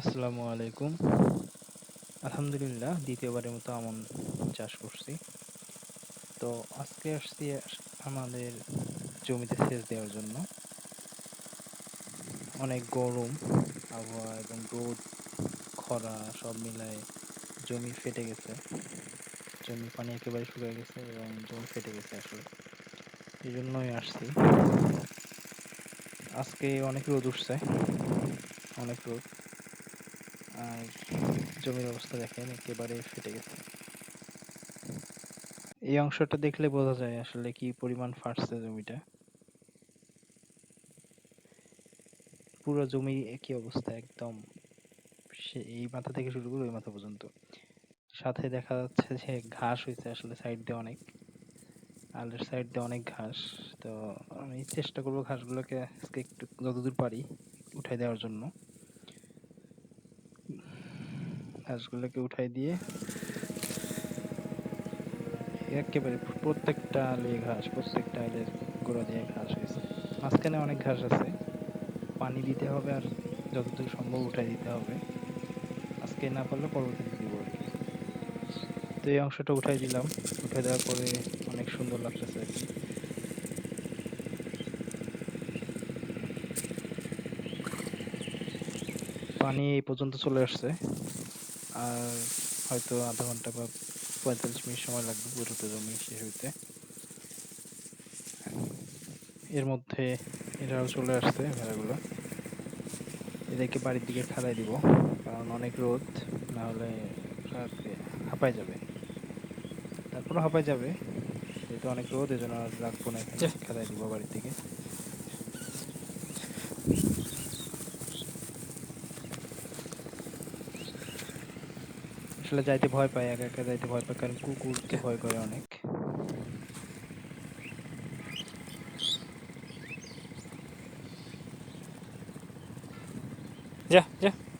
আসসালামু আলাইকুম। আলহামদুলিল্লাহ, দ্বিতীয়বারের মতো আমন চাষ করছি। তো আজকে আসছি আমাদের জমিতে সেচ দেওয়ার জন্য। অনেক গরম, আবহাওয়া এবং রোদ, খরা সব মিলায় জমি ফেটে গেছে। জমির পানি একেবারে শুকিয়ে গেছে এবং জমি ফেটে গেছে আসলে। এই জন্যই আসছি। আজকে অনেক রোদ উঠছে, অনেক রোদ। আর জমির অবস্থা দেখেন, একেবারে ফেটে গেছে। এই অংশটা দেখলে বোঝা যায় আসলে কি পরিমাণ ফাটছে জমিটা। পুরো জমি একই অবস্থা, একদম সে এই মাথা থেকে শুরু করে ওই মাথা পর্যন্ত। সাথে দেখা যাচ্ছে যে ঘাস হয়েছে আসলে সাইড দিয়ে অনেক। আলের সাইড দিয়ে অনেক ঘাস। তো আমি চেষ্টা করব ঘাসগুলোকে আজকে একটু যতদূর পারি উঠাই দেওয়ার জন্য। ঘাসগুলোকে উঠাই দিয়ে একেবারে প্রত্যেকটা আলে ঘাস, প্রত্যেকটা আলের গোড়া দিয়ে ঘাস হয়েছে। মাঝখানে অনেক ঘাস আছে। পানি দিতে হবে আর যতদূর সম্ভব উঠাই দিতে হবে। আজকে না পারলে পরবর্তীতে দিব তো এই অংশটা উঠাই দিলাম। উঠে দেওয়ার পরে অনেক সুন্দর লাগতেছে আর কি। পানি এই পর্যন্ত চলে আসছে। আর হয়তো আধা ঘণ্টা বা পঁয়তাল্লিশ মিনিট সময় লাগবে পুরোটা জমি শেষ হইতে। এর মধ্যে এরাও চলে আসছে ভেড়াগুলো। এদেরকে বাড়ির দিকে খেলাই দিব কারণ অনেক রোদ না হলে হাঁপায় যাবে। তারপরে হাঁপায় যাবে যেহেতু অনেক রোদ এজন্য রাখব না খেলাই দিব বাড়ির দিকে। আসলে যাইতে ভয় পায় একা একা যাইতে ভয় পায় কারণ কুকুরকে ভয় করে অনেক যা যা